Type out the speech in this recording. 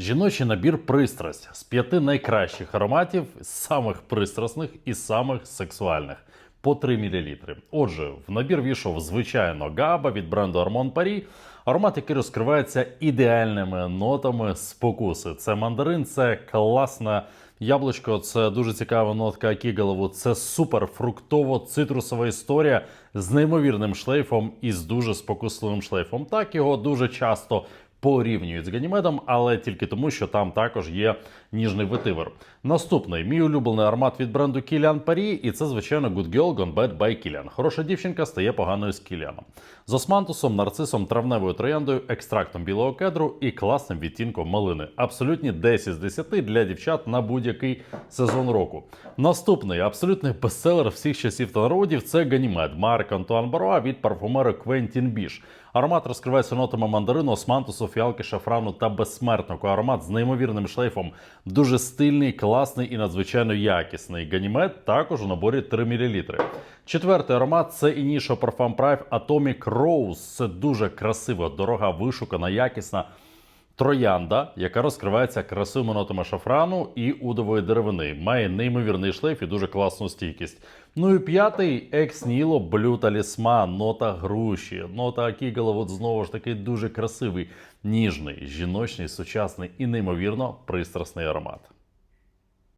Жіночий набір пристрасть з п'яти найкращих ароматів, самих пристрасних і самих сексуальних. По 3 мл. Отже, в набір війшов звичайно габа від бренду Armand Paris. Аромат, який розкривається ідеальними нотами спокуси. Це мандарин, це класне яблучко, це дуже цікава нотка кігалову. Це супер фруктово-цитрусова історія з неймовірним шлейфом і з дуже спокусливим шлейфом. Так його дуже часто порівнюють з Ганімедом, але тільки тому, що там також є ніжний ветивер. Наступний мій улюблений аромат від бренду Kilian Paris, і це, звичайно, Good Girl Gone Bad by Kilian. Хороша дівчинка стає поганою з Кіліаном. З османтусом, нарцисом, травневою трояндою, екстрактом білого кедру і класним відтінком малини. Абсолютні 10 з 10 для дівчат на будь-який сезон року. Наступний абсолютний бестселер всіх часів та народів це Ганімед Марк Антуан Баруа від парфумера Квентін Біш. Аромат розкривається нотами мандарину, османтусу, фіалки, шафрану та безсмертнику. Аромат з неймовірним шлейфом. Дуже стильний, класний і надзвичайно якісний. Ганімед також у наборі 3 мл. Четвертий аромат це Initio Parfum Prime Atomic Rose. Це дуже красива, дорога, вишукана, якісна. Троянда, яка розкривається красивими нотами шафрану і удової деревини, має неймовірний шлейф і дуже класну стійкість. Ну і п'ятий екс Ніло Блю Талісман, нота груші, нота Акігала, от знову ж таки дуже красивий, ніжний, жіночний, сучасний і неймовірно пристрасний аромат.